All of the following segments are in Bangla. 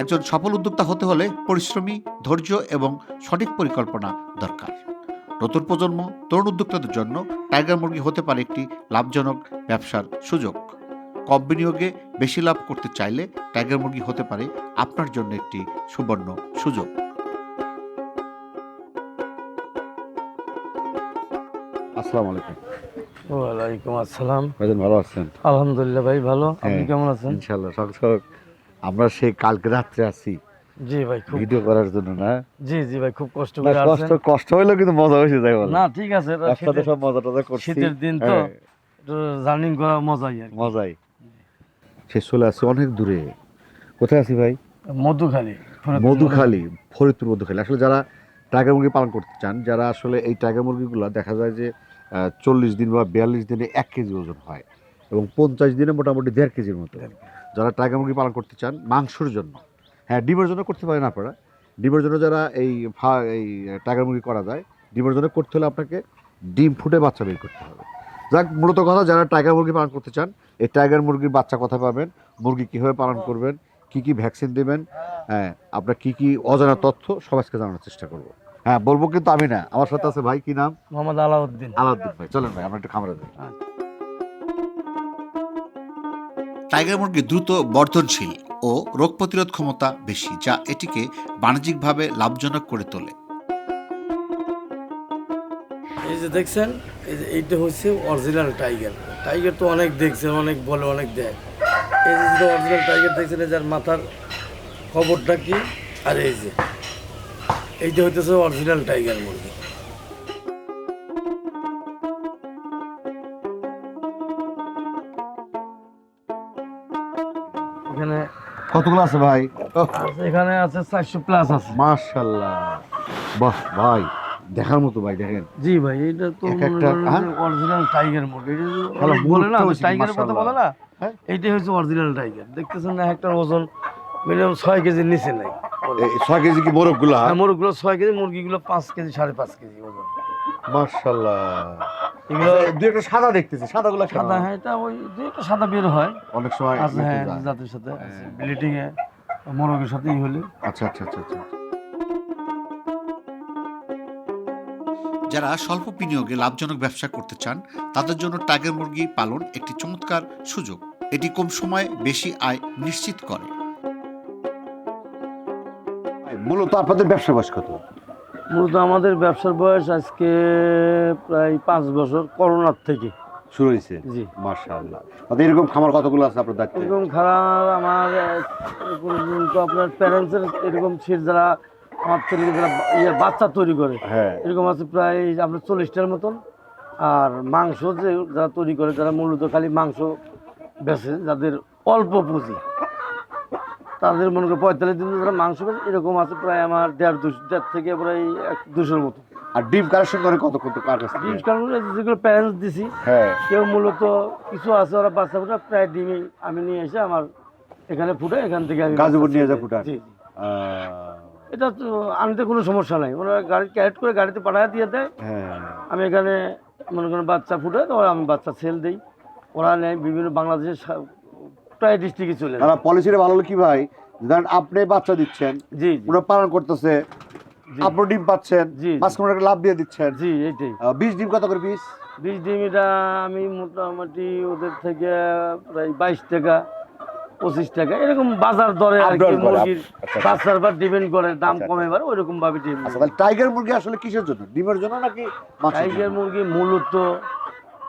একজন সফল উদ্যোক্তা হতে হলে পরিশ্রমী ধৈর্য এবং সঠিক পরিকল্পনা দরকার। নতুন প্রজন্ম তরুণ উদ্যোক্তাদের জন্য টাইগার মুরগি হতে পারে একটি লাভজনক ব্যবসার সুযোগ। কম বিনিয়োগে বেশি লাভ করতে চাইলে টাইগার মুরগি হতে পারে আপনার জন্য একটি সুবর্ণ সুযোগ। আসসালামু আলাইকুম। ওয়ালাইকুম আসসালাম। ভাইজান ভালো আছেন? আলহামদুলিল্লাহ ভাই ভালো। আপনি হ্যাঁ। কেমন আছেন? ইনশাল্লাহ সব সব আমরা সেই কালকে রাত্রে আছি। জি ভাই খুব ভিডিও করার জন্য না? জি জি ভাই খুব কষ্ট করে কষ্ট কষ্ট হইলেও কিন্তু মজা হয়েছে বলে। না ঠিক আছে একসাথে সব মজা টজা করছি। শীতের দিন তো হ্যাঁ, জার্নিং করা মজাই আর মজাই। শেষ চলে আসছে অনেক দূরে। কোথায় আছি ভাই? মধুখালী মধুখালী। ফরিদপুর মধুখালী। আসলে যারা টাইগার মুরগি পালন করতে চান যারা আসলে এই টাইগার মুরগিগুলো দেখা যায় যে চল্লিশ দিন বা বিয়াল্লিশ দিনে এক কেজি ওজন হয় এবং পঞ্চাশ দিনে মোটামুটি দেড় কেজির মতো। যারা টাইগার মুরগি পালন করতে চান মাংসর জন্য। হ্যাঁ ডিমের জন্য করতে পারেন আপনারা। ডিমের জন্য যারা এই ফা- এই টাইগার মুরগি করা যায় ডিমের জন্য করতে হলে আপনাকে ডিম ফুটে বাচ্চা বের করতে হবে। যাক মূলত কথা যারা টাইগার মুরগি পালন করতে চান এই টাইগার মুরগির বাচ্চা কোথায় পাবেন মুরগি কীভাবে পালন করবেন কি কি ভ্যাকসিন দেবেন হ্যাঁ আপনার কি কি অজানা তথ্য সবাইকে জানানোর চেষ্টা করব। হ্যাঁ বলব কিন্তু আমি না আমার সাথে আছে ভাই কি নাম? মোহাম্মদ আলাউদ্দিন। আলাউদ্দিন ভাই চলেন ভাই আমরা একটু খামারে যাই। টাইগার মুরগি দ্রুত বর্ধনশীল ও রোগ প্রতিরোধ ক্ষমতা বেশি, যা এটিকে বাণিজ্যিকভাবে লাভজনক করে তোলে। এই যে দেখছেন, এই যে এইটা হচ্ছে অরিজিনাল টাইগার টাইগার তো অনেক দেখছেন অনেক বলে, অনেক দেয়। এই যে যেটা অরিজিনাল টাইগার দেখছেন যার মাথার খবরটা কি? আর এই যে, এইটা হইতেছে অরিজিনাল টাইগার মুরগি। এখানে কতগুলো আছে ভাই? এখানে আছে চারশো প্লাস আছে। মাশাল্লাহ বাহ ভাই দেখার মতো ভাই দেখেন। জি ভাই এটা তো হ্যাঁ? অরিজিনাল টাইগার মুরগি এটা তো বলে না টাইগারের কথা বলে না। হ্যাঁ? এইটাই হচ্ছে অরিজিনাল টাইগার দেখতেছেন না একটা ওজন মিনিমাম ছয় কেজির নিচে নাই। ছয় কেজি কি মোরগগুলা? আর মুরগিগুলো ছয় কেজি মুরগিগুলো পাঁচ কেজি সাড়ে পাঁচ কেজি ওজন। মাশাল্লাহ এগুলো দুই একটা সাদা দেখতেছি সাদাগুলো? সাদা হ্যাঁ এটা ওই যে একটা সাদা বের হয়। অনেক সময় আছে হ্যাঁ। জাতের সাথে ব্লিডিং এ মোরগের সাথে ই হলে। আচ্ছা আচ্ছা আচ্ছা আচ্ছা। যারা স্বল্প বিনিয়োগে লাভজনক ব্যবসা করতে চান তাদের জন্য টাইগার মুরগি পালন একটি চমৎকার সুযোগ। এটি কম সময়ে বেশি আয় নিশ্চিত করে। মূলত আপনাদের ব্যবসা বয়স কত? মূলত আমাদের ব্যবসার বয়স আজকে প্রায় পাঁচ বছর করোনার থেকে। শুরু হয়েছে? জি। তাদের এরকম খামার কতগুলো আছে আপনার দায়িত্বে? এরকম খারাপ আমার আহ, আপনার প্যারেন্টসের এরকম সিট যারা আমার থেকে যারা ইয়ে বাচ্চা তৈরি করে হ্যাঁ। এরকম আছে প্রায় আপনার চল্লিশটার মতন। আর মাংস যে যারা তৈরি করে যারা মূলত খালি মাংস বেচে যাদের অল্প পুঁজি। তাদের মনে করে পঁয়তাল্লিশ দিন যারা মাংস এরকম আছে প্রায় আমার দেড় দুশো দেড় থেকে প্রায় এক দুশোর মতো। আর ডিম কালেকশন করে কত কত কার কাছ? ডিম কারণ যেগুলো প্যারেন্টস দিছি হ্যাঁ। কেউ মূলত কিছু আছে ওরা বাচ্চা ফুটা প্রায় ডিমই আমি নিয়ে এসে আমার এখানে ফুটে এখান থেকে আমি গাজীপুর নিয়ে যা। জি, জি। এটা তো আনতে কোনো সমস্যা নাই। ওরা গাড়ি ক্যারেট করে গাড়িতে পাঠায় দিয়ে দেয়। হ্যাঁ। আমি এখানে মনে করেন বাচ্চা ফুটে তো আমি বাচ্চা সেল দিই। ওরা নেয় বিভিন্ন বাংলাদেশের সা- প্রায় ডিস্ট্রিক্টে চলে যায়। পলিসিটা ভালো হলো কি ভাই? ধরেন আপনি বাচ্চা দিচ্ছেন জি ওরা পালন করতেছে। আপনি ডিম পাচ্ছেন জি। মাঝখানে একটা লাভ দিয়ে দিচ্ছেন। জি এইটাই। বিশ ডিম কত করে পিস বিশ ডিম এটা আমি মোটামুটি ওদের থেকে প্রায় বাইশ টাকা পঁচিশ টাকা এরকম বাজার দরে আর কি মুরগির আচ্ছা। বাচ্চার উপর ডিপেন্ড করে দাম আচ্ছা, কমে বাড়ে ওইরকম ভাবে ডিম আচ্ছা টাইগার মুরগি আসলে কিসের জন্য? ডিমের জন্য নাকি টাইগার মুরগি মূলত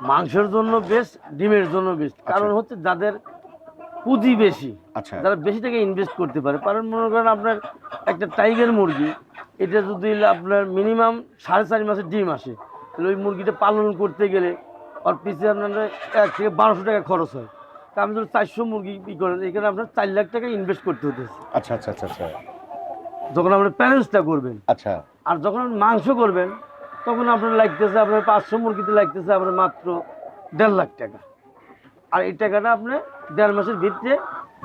মাংসের জন্য বেস্ট ডিমের জন্য বেস্ট কারণ হচ্ছে যাদের পুঁজি বেশি। আচ্ছা। যারা বেশি টাকা ইনভেস্ট করতে পারে কারণ মনে করেন আপনার একটা টাইগার মুরগি এটা যদি আপনার মিনিমাম সাড়ে চার মাসের ডিম আসে তাহলে ওই মুরগিটা পালন করতে গেলে আর পিছিয়ে আপনার এক থেকে বারোশো টাকা খরচ হয়। তা আপনি যদি চারশো মুরগি ই করেন এখানে আপনার চার লাখ টাকা ইনভেস্ট করতে হতেছে আচ্ছা আচ্ছা আচ্ছা আচ্ছা। যখন আপনার প্যারেন্টসটা করবেন আচ্ছা। আর যখন আপনি মাংস করবেন তখন আপনার লাগতেছে আপনার পাঁচশো মুরগিতে লাগতেছে আপনার মাত্র দেড় লাখ টাকা। আর এই টাকাটা আপনি দেড় মাসের ভিতরে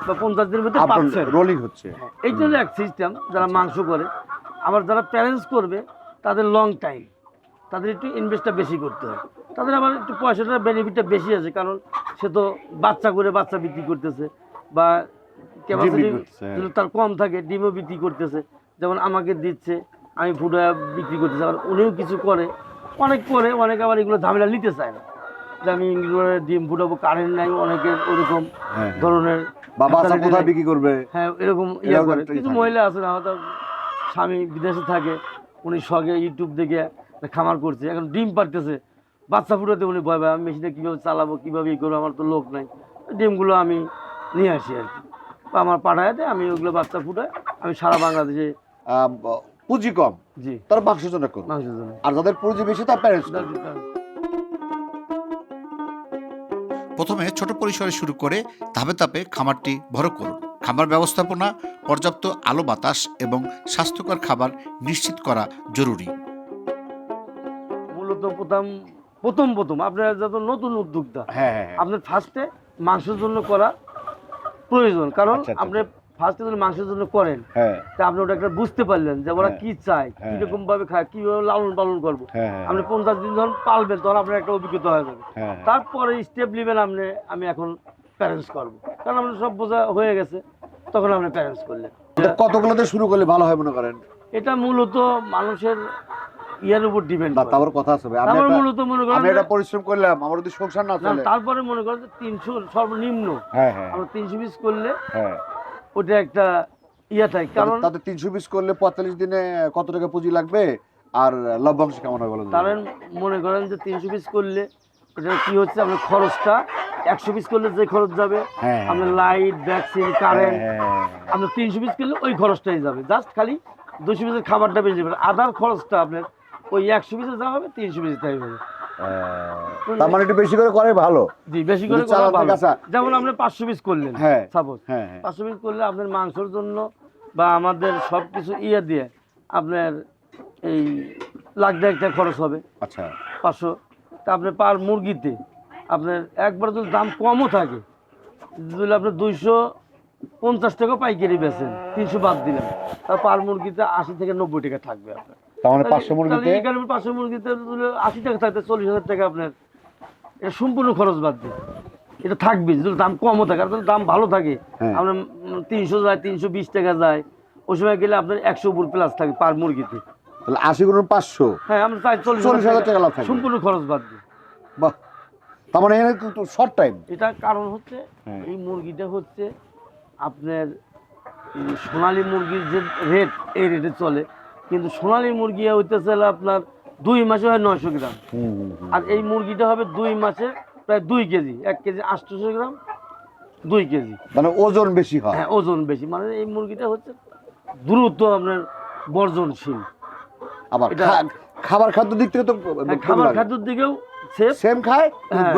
বা পঞ্চাশ দিনের ভিতরে আপনার পাচ্ছেন। রোলিং হচ্ছে। এইটা হলো এক সিস্টেম যারা মাংস করে আবার যারা প্যারেন্টস করবে তাদের লং টাইম তাদের একটু ইনভেস্টটা বেশি করতে হয় তাদের আবার একটু পয়সাটার বেনিফিটটা বেশি আছে কারণ সে তো বাচ্চা করে বাচ্চা বিক্রি করতেছে বা ক্যাপাসিটি হ্যাঁ। তার কম থাকে ডিমও বিক্রি করতেছে যেমন আমাকে দিচ্ছে আমি ফুটা বিক্রি করতেছি আবার উনিও কিছু করে অনেক করে অনেক আবার এগুলো ঝামেলা নিতে চায় না। যে আমি ডিম ফুটাবো কারেন্ট নাই অনেকের ওরকম হ্যাঁ। ধরনের বা বাচ্চা কোথায় বিক্রি করবে? হ্যাঁ এরকম ইয়ে করে। কিছু মহিলা আছে না হয়তো স্বামী বিদেশে থাকে উনি শখে ইউটিউব দেখে খামার করছে। এখন ডিম পারতেছে বাচ্চা ফুটাতে উনি ভয় পায় আমি মেশিনটা কীভাবে চালাবো কীভাবে ই করব আমার তো লোক নাই। ডিমগুলো আমি নিয়ে আসি আর কি। আমার পাঠায় দেয় আমি ওগুলো বাচ্চা ফুটাই আমি সারা বাংলাদেশে পুঁজি কম। জি। তারা মাংসের জন্য করবে আর যাদের পুঁজি বেশি তার প্যারেন্টস প্রথমে ছোট পরিসরে শুরু করে ধাপে ধাপে খামারটি বড় করুন। খামার ব্যবস্থাপনা পর্যাপ্ত আলো বাতাস এবং স্বাস্থ্যকর খাবার নিশ্চিত করা জরুরি। মূলত প্রথম প্রথম প্রথম আপনার যত নতুন উদ্যোক্তা হ্যাঁ হ্যাঁ হ্যাঁ। আপনার ফার্স্টে মাংসের জন্য করা প্রয়োজন। কারণ আচ্ছা, আচ্ছা, আপনি ফার্স্টে যদি মাংসের জন্য করেন। হ্যাঁ। তা আপনি ওটা একটা বুঝতে পারলেন যে ওরা হ্যাঁ। কি চায় হ্যাঁ। কীরকম ভাবে খায় কীভাবে লালন পালন করব। আপনি পঞ্চাশ দিন যখন পালবেন তখন আপনার একটা অভিজ্ঞতা হয়ে যাবে। তারপরে স্টেপ নেবেন আপনি আমি এখন প্যারেন্টস করব। কারণ আপনার সব বোঝা হয়ে গেছে তখন আপনি প্যারেন্টস করলেন। কতগুলোতে শুরু করলে ভালো হয় মনে করেন? এটা মূলত মানুষের ইয়ার উপর ডিপেন্ড না তারপর কথা আছে আমি মূলত মনে করেন আমি এটা পরিশ্রম করলাম আমার যদি সংসার না চলে। তারপরে মনে করেন যে তিনশো সর্বনিম্ন। হ্যাঁ হ্যাঁ। আমরা তিনশো পিস করলে হ্যাঁ। ওটা একটা ইয়ে থাকে কারণ তাতে তিনশো পিস করলে পঁয়তাল্লিশ দিনে কত টাকা পুঁজি লাগবে? আর লভ্যাংশ কেমন হয় বলেন কারণ মনে করেন যে তিনশো পিস করলে ওটা কি হচ্ছে আপনার খরচটা একশো পিস করলে যে খরচ যাবে হ্যাঁ। আপনার লাইট ভ্যাকসিন কারেন্ট আপনার তিনশো পিস করলে ওই খরচটাই যাবে। জাস্ট খালি দুশো পিসের খাবারটা বেশি যাবে আদার খরচটা আপনার ওই একশো পিসে যা হবে তিনশো পিসে তাই হবে। তার মানে একটু বেশি করে করে ভালো। জি বেশি করে করা ভালো। যেমন আপনি পাঁচশো পিস করলেন হ্যাঁ সাপোজ হ্যাঁ হ্যাঁ। পাঁচশো পিস করলে আপনার মাংসর জন্য বা আমাদের সব কিছু ইয়ে দিয়ে আপনার এই লাখ টাকা খরচ হবে। আচ্ছা। পাঁচশো। তা আপনার পার মুরগিতে আপনার একবার যদি দাম কমও থাকে যদি আপনার দুইশো পঞ্চাশ টাকা পাইকারি বেচেন তিনশো বাদ দিলেন তা পার মুরগিতে আশি থেকে নব্বই টাকা থাকবে আপনার। তার মানে পাঁচশো মুরগিতে? পাঁচশো মুরগিতে আশি টাকা থাকতে চল্লিশ হাজার টাকা আপনার। এটা সম্পূর্ণ খরচ বাদ দিয়ে। এটা থাকবে যদি দাম কমও থাকে আর দাম ভালো থাকে হ্যাঁ। আপনার তিনশো যায় তিনশো বিশ টাকা যায়। ওই সময় গেলে আপনার একশো উপর প্লাস থাকে পার মুরগিতে। তাহলে আশি গুণ পাঁচশো। হ্যাঁ আমরা চাই চল্লিশ চল্লিশ হাজার টাকা। লাভ থাকবে। সম্পূর্ণ খরচ বাদ দিয়ে। বাহ। তার মানে এখানে কিন্তু শর্ট টাইম এটা কারণ হচ্ছে হ্যাঁ। এই মুরগিটা হচ্ছে আপনার সোনালী মুরগির যে রেট এই রেটে চলে। কিন্তু সোনালী মুরগি হইতেছে আপনার দুই মাসে হয় নয়শো গ্রাম। আর এই মুরগিটা হবে দুই মাসে প্রায় দুই কেজি এক কেজি আটশোশো গ্রাম দুই কেজি। মানে ওজন বেশি হয়। হ্যাঁ ওজন বেশি। মানে এই মুরগিটা হচ্ছে দ্রুত আপনার বর্জনশীল। আবার খাবার খাদ্য দিক থেকে তো হ্যাঁ, খাবার খাদ্যের দিকেও সেম খায় হ্যাঁ,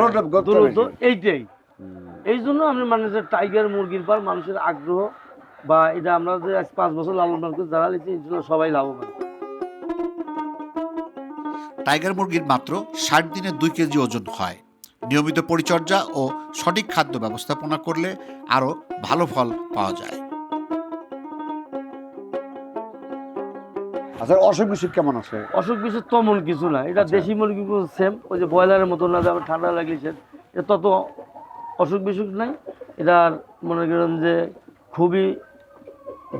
দ্রুত এইটাই। এই জন্য আমি মানুষের টাইগার মুরগির পর মানুষের আগ্রহ বা এটা আমরা যে আজ পাঁচ বছর লালন পালন করে যারা ইনশাল্লাহ সবাই লাভবান। টাইগার মুরগির মাত্র ষাট দিনে দুই কেজি ওজন হয়। নিয়মিত পরিচর্যা ও সঠিক খাদ্য ব্যবস্থাপনা করলে আরও ভালো ফল পাওয়া যায়। আচ্ছা অসুখ বিসুখ কেমন আছে? অসুখ বিসুখ তেমন কিছু না এটা আচ্ছা। দেশি মুরগিগুলো সেম ওই যে ব্রয়লারের মতো না যে ঠান্ডা লাগিয়েছে এটা তত অসুখ বিসুখ নাই এটা মনে করেন যে খুবই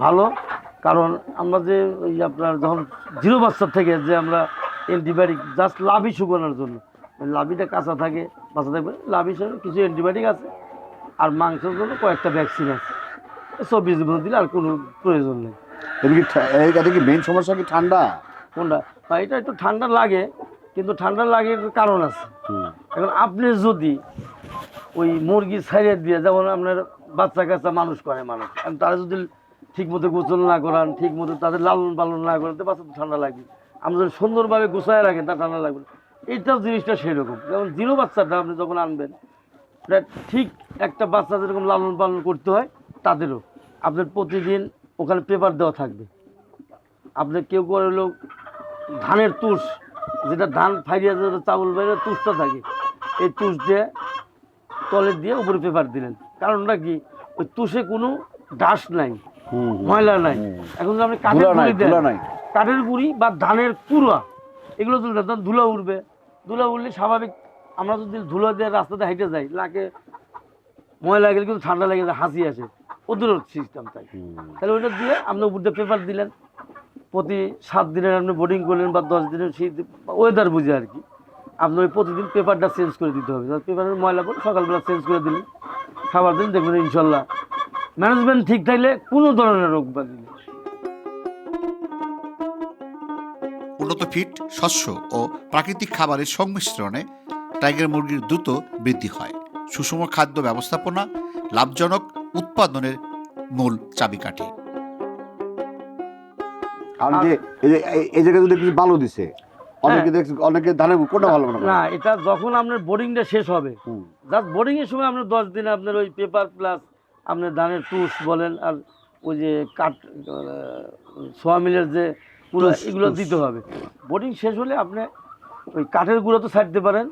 ভালো। কারণ আমরা যে ওই আপনার যখন জিরো বাচ্চার থেকে যে আমরা অ্যান্টিবায়োটিক জাস্ট লাভি শুকানোর জন্য। লাভিটা কাঁচা থাকে বাচ্চা থাকবে। লাভি কিছু অ্যান্টিবায়োটিক আছে। আর মাংসের জন্য কয়েকটা ভ্যাকসিন আছে। চব্বিশ দিন দিলে আর কোনো প্রয়োজন নেই। এটা কি মেইন সমস্যা কি ঠান্ডা? কোনটা? বা এটা একটু ঠান্ডা লাগে কিন্তু ঠান্ডা লাগে একটা কারণ আছে। এখন আপনি যদি ওই মুরগি ছাইড়ে দিয়ে যেমন আপনার বাচ্চা কাচ্চা মানুষ করে মানুষ তারা যদি ঠিক মতো গোসল না করান ঠিক মতো তাদের লালন পালন না করেন, তো বাচ্চা ঠান্ডা লাগবে। আপনি যদি সুন্দরভাবে গোছায় রাখেন তা ঠান্ডা লাগবে। এইটাও জিনিসটা সেরকম। যেমন জিরো বাচ্চাটা আপনি যখন আনবেন ঠিক একটা বাচ্চা যেরকম লালন পালন করতে হয়, তাদেরও। আপনার প্রতিদিন ওখানে পেপার দেওয়া থাকবে। আপনি কেউ করে হলো ধানের তুষ, যেটা ধান ফাইরিয়া যেটা চাউল বাইরে তুষটা থাকে, এই তুষ দিয়ে তলে দিয়ে উপরে পেপার দিলেন। কারণটা কি? ওই তুষে কোনো ডাস্ট নাই। ময়লা নাই। এখন আপনি কাঠের গুঁড়ি দেন কাঠের গুঁড়ি বা ধানের কুড়া এগুলো তুলতে তখন ধুলো উঠবে ধুলো উঠলে স্বাভাবিক আমরা যদি ধুলো দিয়ে রাস্তাতে হেঁটে যাই নাকে ময়লা গেলে কিন্তু ঠান্ডা লেগে যায় হাসি আসে। ওদেরও সিস্টেম তাই। তাহলে ওইটা দিয়ে আপনি উপর দিয়ে পেপার দিলেন প্রতি সাত দিনের আপনি বোর্ডিং করলেন বা দশ দিনের সেই ওয়েদার বুঝে আর কি। আপনি প্রতিদিন পেপারটা চেঞ্জ করে দিতে হবে। পেপারের ময়লা করে সকালবেলা চেঞ্জ করে দিলেন। খাবার দিন দেখবেন ইনশাল্লাহ ম্যানেজমেন্ট ঠিক থাকলে কোনো ধরনের রোগ বাঁধি নেই উন্নত ফিট শস্য ও প্রাকৃতিক খাবারের সংমিশ্রণে টাইগার মুরগির দ্রুত বৃদ্ধি হয়। সুষম খাদ্য ব্যবস্থাপনা লাভজনক উৎপাদনের মূল চাবিকাঠি। আর যে এই যে এই- এই জায়গায় যদি কিছু ভালো দিছে অনেকে দেখছি অনেকে ধানের কোনটা ভালো না এটা যখন আপনার বোর্ডিংটা শেষ হবে। জাস্ট বোর্ডিংয়ের সময় আপনার দশ দিনে আপনার ওই পেপার প্লাস আপনার ধানের টুস বলেন আর ওই যে কাঠ সোয়া মিলের যে পুরো এগুলো দিতে হবে। বোর্ডিং শেষ হলে আপনি ওই কাঠের গুঁড়ো তো ছাড়তে পারেন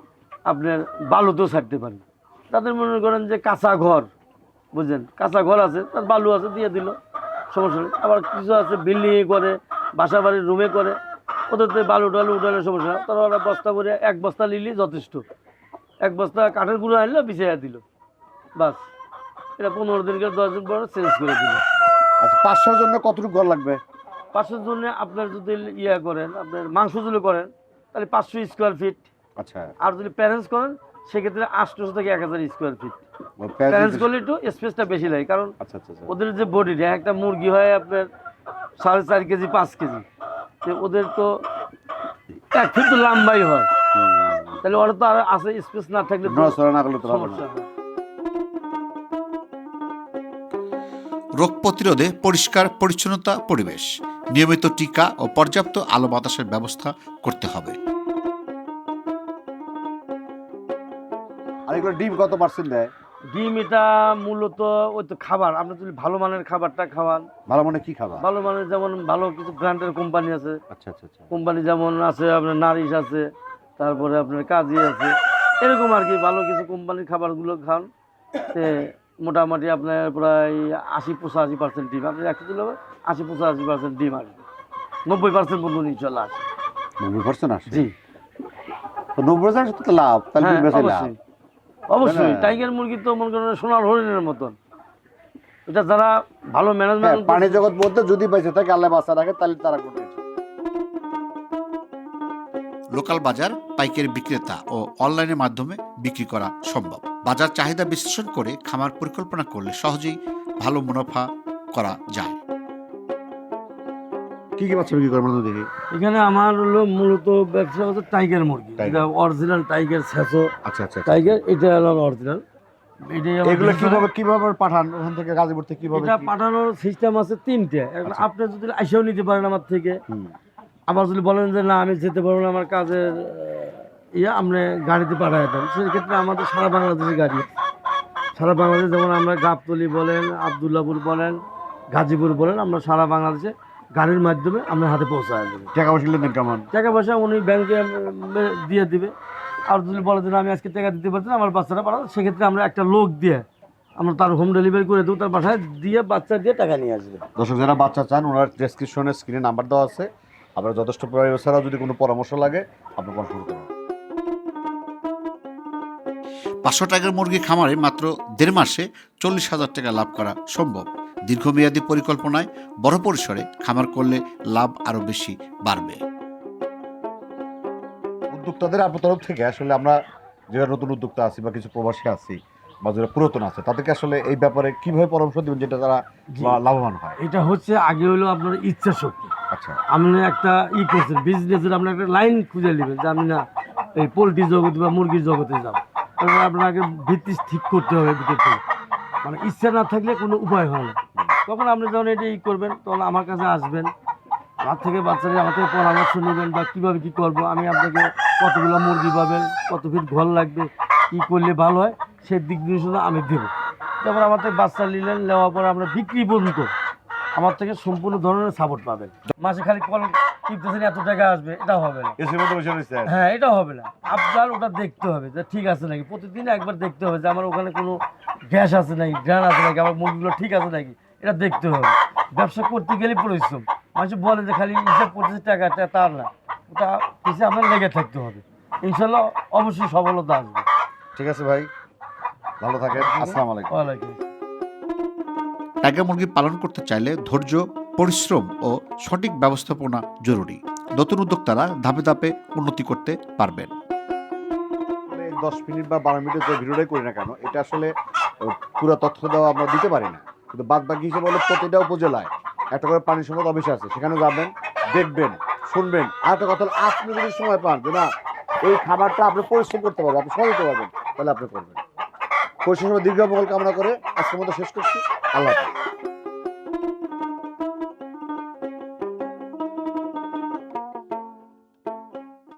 আপনার বালুতেও ছাড়তে পারেন। তাদের মনে করেন যে কাঁচা ঘর বুঝলেন? কাঁচা ঘর আছে তার বালু আছে দিয়ে দিল সমস্যা নেই। আবার কিছু আছে বিল্ডিংয়ে করে বাসা বাড়ির রুমে করে ওদের তো বালু টালু উঠালে সমস্যা না তারা ওরা বস্তা করে এক বস্তা নিলেই যথেষ্ট। এক বস্তা কাঠের গুঁড়ো আনলো বিছাইয়া দিল। বাস। এটা পনেরো দিন করে দশ দিন পরে চেঞ্জ করে দিল। আচ্ছা পাঁচশোর জন্য কতটুকু ঘর লাগবে? পাঁচশোর জন্য আপনার যদি ইয়া করেন আপনার মাংস যদি করেন তাহলে পাঁচশো স্কোয়ার ফিট আচ্ছা। আর যদি প্যারেন্টস করেন সেক্ষেত্রে আটশোশো থেকে এক হাজার স্কোয়ার ফিট প্যারেন্টস করলে একটু স্পেসটা বেশি লাগে কারণ আচ্ছা আচ্ছা আচ্ছা। ওদের যে বডিটা একটা মুরগি হয় আপনার সাড়ে চার কেজি পাঁচ কেজি। ওদের তো এক ফিট তো লম্বাই হয়। তাহলে ওরা তো আর আছে স্পেস না থাকলে না করলে তো সমস্যা হয়। রোগ প্রতিরোধে পরিষ্কার পরিচ্ছন্নতা পরিবেশ। নিয়মিত টিকা ও পর্যাপ্ত আলো বাতাসের ব্যবস্থা করতে হবে। আর এগুলো ডিম কত পার্সেন্ট দেয়? ডিম এটা মূলত ওই তো খাবার। আপনি যদি ভালো মানের খাবারটা খাওয়ান। ভালো মানে কি খাবার? ভালো মানের যেমন ভালো কিছু ব্র্যান্ডের কোম্পানি আছে। আচ্ছা আচ্ছা আচ্ছা। কোম্পানি যেমন আছে আপনার নারিশ আছে তারপরে আপনার কাজী আছে। এরকম আর কি ভালো কিছু কোম্পানির খাবারগুলো খান। তে মোটামুটি আপনার প্রায় আশি পঁচাশি পার্সেন্ট ডিম। আপনি একশো দিলে আশি পঁচাশি পার্সেন্ট ডিম আসবে। নব্বই পার্সেন্ট পর্যন্ত ইনশাল্লাহ আসে নব্বই পার্সেন্ট আসে জি। নব্বই পার্সেন্ট তো লাভ তাহলে হ্যাঁ অবশ্যই। অবশ্যই টাইগার মুরগি তো মনে করেন সোনার হরিণের মতন। এটা যারা ভালো ম্যানেজমেন্ট পানি জগৎ বলতে যদি পাইছে থাকে আল্লাহ বাঁচা রাখে তাহলে তারা করতে লোকাল বাজার পাইকারি বিক্রেতা ও অনলাইনের মাধ্যমে বিক্রি করা সম্ভব। বাজার চাহিদা বিশ্লেষণ করে খামার পরিকল্পনা করলে সহজেই ভালো মুনাফা করা যায়। কি কি বাচ্চা বিক্রি করে দেখি। এখানে আমার হলো মূলত ব্যবসা হচ্ছে টাইগার মুরগি। এটা অরিজিনাল টাইগার ছ্যাঁচো আচ্ছা আচ্ছা টাইগার এটা হলো অরিজিনাল এগুলো কীভাবে কীভাবে পাঠান? ওখান থেকে গাজীপুর থেকে কীভাবে এটা পাঠানোর সিস্টেম আছে তিনটে। আচ্ছা। আপনি যদি আইসাও নিতে পারেন আমার থেকে। হুম। আবার যদি বলেন যে না আমি যেতে পারব না আমার কাজের ইয়ে আমরা গাড়িতে পাঠাই দেন। সেক্ষেত্রে আমাদের সারা বাংলাদেশে গাড়ি। সারা বাংলাদেশ যেমন আমরা গাবতলি বলেন আবদুল্লাপুর বলেন গাজীপুর বলেন আমরা সারা বাংলাদেশে গাড়ির মাধ্যমে আমরা হাতে পৌঁছায় দেবো। টাকা পয়সা লেনদেন কেমন? টাকা পয়সা উনি ব্যাংকে দিয়ে দিবে। আর যদি বলে যে আমি আজকে টাকা দিতে পারছি না আমার বাচ্চাটা পাঠাবো সেক্ষেত্রে আমরা একটা লোক দিয়ে আমরা তার হোম ডেলিভারি করে দেবো তার বাসায় দিয়ে বাচ্চা দিয়ে টাকা নিয়ে আসবে। দর্শক যারা বাচ্চা চান ওনার ডেসক্রিপশনে স্ক্রিনে নাম্বার দেওয়া আছে। আপনার যথেষ্ট প্রয়োজন ছাড়াও যদি কোনো পরামর্শ লাগে আপনি পরামর্শ করতে পাঁচশো টাকার মুরগি খামারে মাত্র দেড় মাসে চল্লিশ হাজার টাকা লাভ করা সম্ভব। দীর্ঘমেয়াদী পরিকল্পনায় বড় পরিসরে খামার করলে লাভ আরও বেশি বাড়বে। উদ্যোক্তাদের আপনার তরফ থেকে আসলে আমরা যারা নতুন উদ্যোক্তা আছি বা কিছু প্রবাসী আছি বা যারা পুরাতন আছে তাদেরকে আসলে এই ব্যাপারে কীভাবে পরামর্শ দিবেন যেটা তারা লাভবান হয়? এটা হচ্ছে আগে হলো আপনার ইচ্ছা শক্তি আচ্ছা আপনি একটা ই করছেন বিজনেসের আপনার একটা লাইন খুঁজে নেবেন যে আমি না এই পোলট্রি জগতে বা মুরগির জগতে যাব। তারপরে আপনাকে ভিত্তি ঠিক করতে হবে ভিতর থেকে মানে ইচ্ছা না থাকলে কোনো উপায় হয় না। তখন আপনি যখন এটা ই করবেন, তখন আমার কাছে আসবেন। আমার থেকে বাচ্চারা আমার থেকে পরামর্শ নেবেন বা কীভাবে কী করব, আমি আপনাকে কতগুলো মুরগি পাবেন, কত ফিট ঘর লাগবে, কী করলে ভালো হয় সেই দিক নির্দেশনা আমি দেবো। তারপর আমার থেকে বাচ্চা নিলেন, নেওয়ার পর আমরা বিক্রি পর্যন্ত আমার থেকে সম্পূর্ণ ধরনের সাপোর্ট পাবেন। মাসে খালি কল টিপতেছেন এত টাকা আসবে এটা হবে না। হ্যাঁ এটা হবে না। আপনার ওটা দেখতে হবে যে ঠিক আছে নাকি? প্রতিদিন একবার দেখতে হবে যে আমার ওখানে কোনো গ্যাস আছে নাকি গ্রান আছে নাকি আমার মুরগিগুলো ঠিক আছে নাকি? এটা দেখতে হবে। ব্যবসা করতে গেলে পরিশ্রম। মানুষ বলে যে খালি হিসাব করতেছে টাকা টা- তার না। ওটা পিছিয়ে আপনার লেগে থাকতে হবে। ইনশাল্লাহ অবশ্যই সফলতা আসবে। ঠিক আছে ভাই ভালো থাকেন। আসসালামু আলাইকুম। ওয়ালাইকুম। টাইগার মুরগি পালন করতে চাইলে ধৈর্য, পরিশ্রম ও সঠিক ব্যবস্থাপনা জরুরি। নতুন উদ্যোক্তারা ধাপে ধাপে উন্নতি করতে পারবেন। মানে দশ মিনিট বা বারো মিনিটের যে ভিডিওটাই করি না কেন, এটা আসলে পুরো তথ্য দেওয়া আমরা দিতে পারি না। কিন্তু বাদ বাকি হিসেবে হলো প্রতিটা উপজেলায় একটা করে পানি সম্পদ অফিস আছে, সেখানে যাবেন, দেখবেন, শুনবেন। আর একটা কথা আপনি যদি সময় পান যে না, এই খাবারটা আপনি পরিশ্রম করতে পারবেন, আপনি সময় দিতে পারবেন, তাহলে আপনি করবেন। পরিশ্রম দীর্ঘ কামনা করে আজকের মতো শেষ করছি। আল্লাহ হাফেজ